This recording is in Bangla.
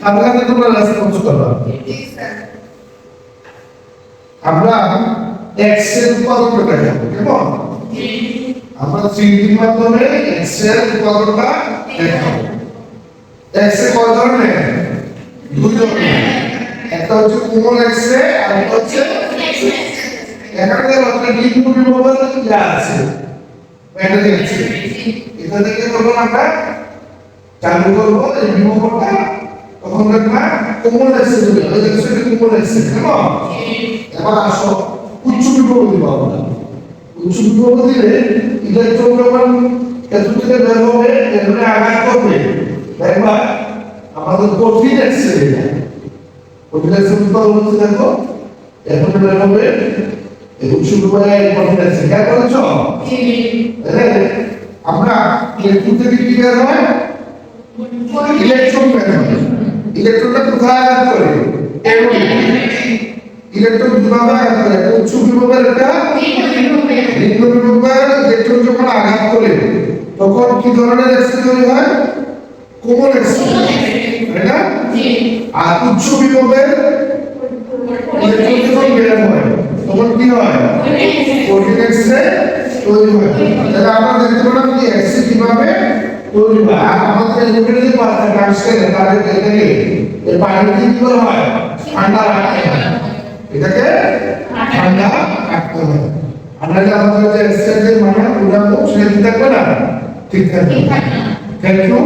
সাথে সাথে তোমরা রেসপন্স করবা। আমরা এক্সের উৎপাদনটা দেখাবো কেমন? আমরা থ্রিডির মাধ্যমে এক্সের উৎপাদনটা দেখাবো এক্স কয় ধরনের? দুই ধরনের। একটা হচ্ছে কোমল এক্স আর একটা হচ্ছে এখানে দেখো বিভবের ইয়া আছে। এটা থেকে যখন আমরা চালু করব তখন দেখবা কোমল চলে যাবে। দেখছ এটা কোমল এক্স কেমন? এবার আসো উচ্চ বিভব দিব আমরা উচ্চ বিভব দিলে ইলেকট্রন যখন এত থেকে বের হবে এখানে আঘাত করবে। দেখবা আমাদের কঠিন এক্সরে কঠিন এক্সরে উৎপাদন হচ্ছে দেখো এখন বের হবে এই উচ্চ বিভবে কঠিন এক্সরে খেয়াল করেছ? আমরা ইলেকট্রন থেকে কি বের হয়? ইলেকট্রন বের হয়। ইলেকট্রনটা কোথায় আঘাত করে। ইলেকট্রন কীভাবে আঘাত করে? উচ্চ বিভবের একটা নিম্ন বিভবের ইলেকট্রন যখন আঘাত করে, তখন কি ধরনের এক্সরে তৈরি হয়? কোমল এক্সরে তাই না? আর উচ্চ বিভবের ইলেকট্রন যখন বের হয়, তখন কি হয়? তৈরি হয় তাহলে আমরা দেখতে পেলাম যে এক্সরে কীভাবে তৈরি হয় আর আমাদের এখানে যে পাতা কাটছে তাদের এখানে এই পানি কি করে হয় ঠান্ডা রাখতে হয় এটাকে ঠান্ডা রাখতে হয় আর নাহলে আমাদের যে এক্সরে মানে উড়াবো সেটা ঠিক থাকবে না ঠিক থাকবে থ্যাংক ইউ